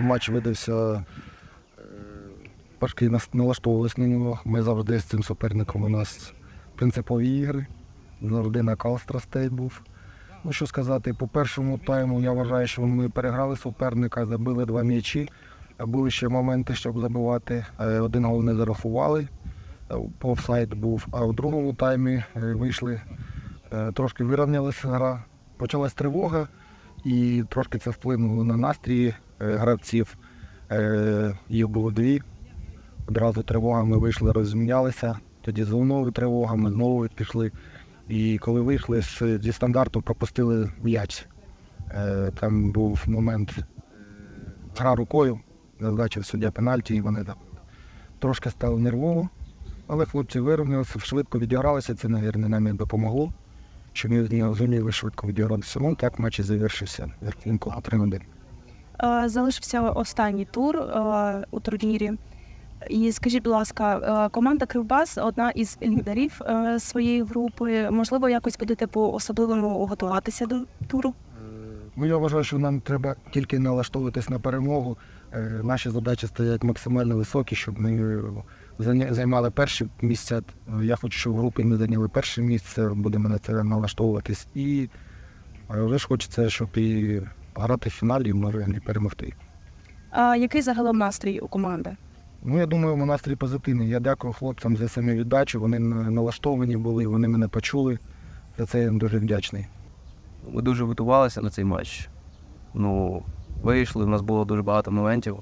Матч видався е, важкий, налаштовувалися на нього. Ми завжди з цим суперником у нас принципові ігри. Завжди накал страстей був. Ну що сказати, по першому тайму я вважаю, що ми переграли суперника, забили два м'ячі. Були ще моменти, щоб забивати. Е, Один гол не зарахували. Е, офсайд був. А у другому таймі вийшли, трошки вирівнялася гра. Почалась тривога, і трошки це вплинуло на настрій гравців. Е, Їх було дві. Одразу тривога, ми вийшли, розмінялися. Тоді знову тривога, ми знову пішли. І коли вийшли зі стандарту, пропустили м'яч. Е, Там був момент е, гра рукою, назначив суддя пенальті, і вони там трошки стали нервово. Але хлопці вирівнялися, швидко відігралися, це, мабуть, нам і допомогло. Що ми зуміли швидко відігратися. Ну, так матч і завершився. Рахунку 3-1. Е, Залишився останній тур е, у турнірі. І скажіть, будь ласка, е, команда Кривбас одна із лідерів своєї групи. Можливо, якось будете по-особливому готуватися до туру? Ну, я вважаю, що нам треба тільки налаштовуватись на перемогу. Наші задачі стоять максимально високі, щоб ми займали перші місця. Я хочу, щоб в групі ми зайняли перше місце, будемо на це налаштовуватись. І е, вже ж хочеться, щоб і грати в фіналі, і може і перемогти. А який загалом настрій у команди? Ну, я думаю, у настрій позитивний. Я дякую хлопцям за самовіддачу. Вони налаштовані були, вони мене почули. За це я їм дуже вдячний. Ми дуже готувалися на цей матч. Ну, вийшли, у нас було дуже багато моментів.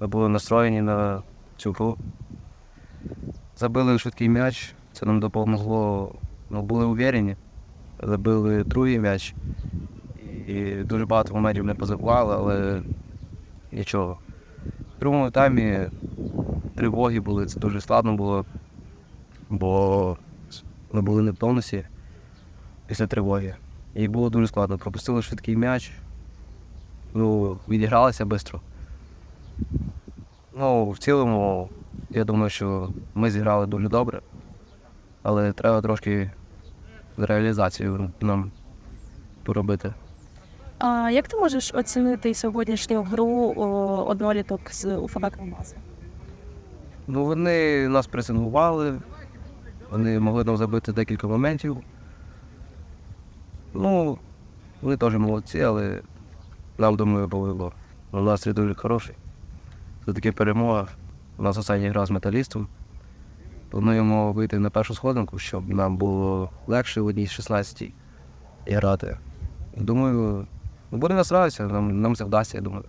Ми були настроєні на цю гру. Забили швидкий м'яч, це нам допомогло. Ну, були уверені. Забили другий м'яч. І дуже багато моментів не позабували, але нічого. В другому таймі тривоги були, це дуже складно було, бо ми були не в тонусі після тривоги. І було дуже складно. Пропустили швидкий м'яч. Ну, відігралися швидко. Ну, в цілому, я думаю, що ми зіграли дуже добре, але треба трошки з реалізацією нам поробити. А як ти можеш оцінити сьогоднішню гру одноліток з УФБ Кривбасу? Ну, вони нас пресингували, вони могли нам забити декілька моментів. Ну, вони теж молодці, але нам, думаю, повезло. У настрій дуже хороший. Це таки перемога. У нас остання гра з металістом. Плануємо вийти на першу сходинку, щоб нам було легше в одній з 16 і грати. Думаю, ну, будемо старатися, нам, нам це вдасться, я думаю.